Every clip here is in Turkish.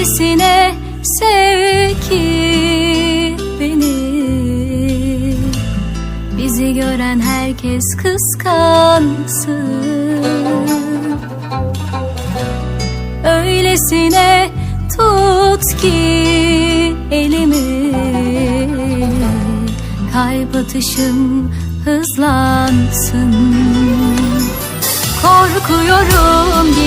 Öylesine sev ki beni. Bizi gören herkes kıskansın. Öylesine tut ki elimi. Kalp atışım hızlansın. Korkuyorum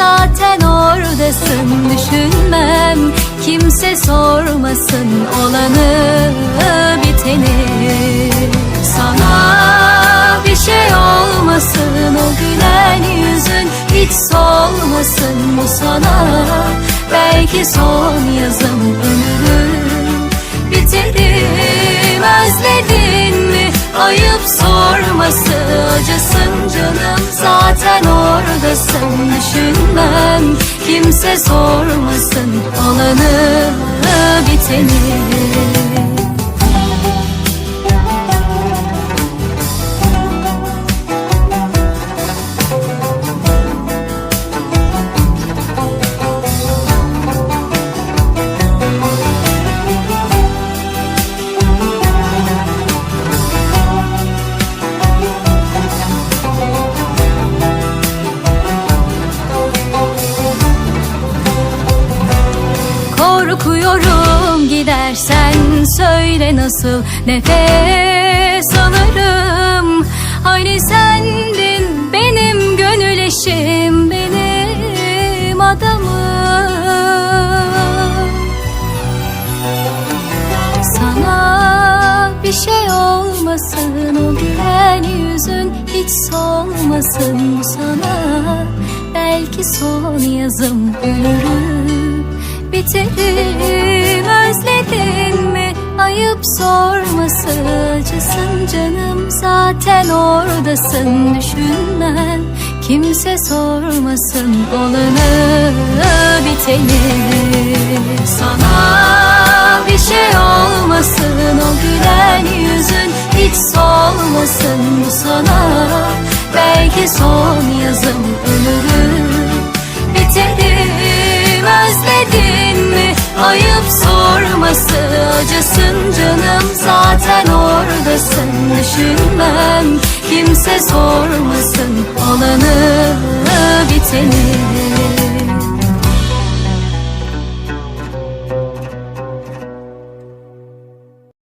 zaten oradasın. Düşünmem kimse sormasın olanı biteni. Sana bir şey olmasın o gülen yüzün hiç solmasın. Bu sana belki son yazım. Ölürüm biterim özledin mi? Ayıp sorması acısın canım zaten oradasın düşünmem kimse sormasın olanı biteni söyle nasıl nefes alırım? Hani sendin benim gönül eşim benim adamım. Sana bir şey olmasın o gülen yüzün hiç solmasın. Sana Belki son yazım ölürüm. Biterim özledin mi ayıp sorması acısın canım zaten oradasın. Düşünmem kimse sormasın. Olanı biteni sana bir şey olmasın. O gülen yüzün hiç solmasın. Bu sana belki son yazım ölürüm düşünmem kimse sormasın olanı biteni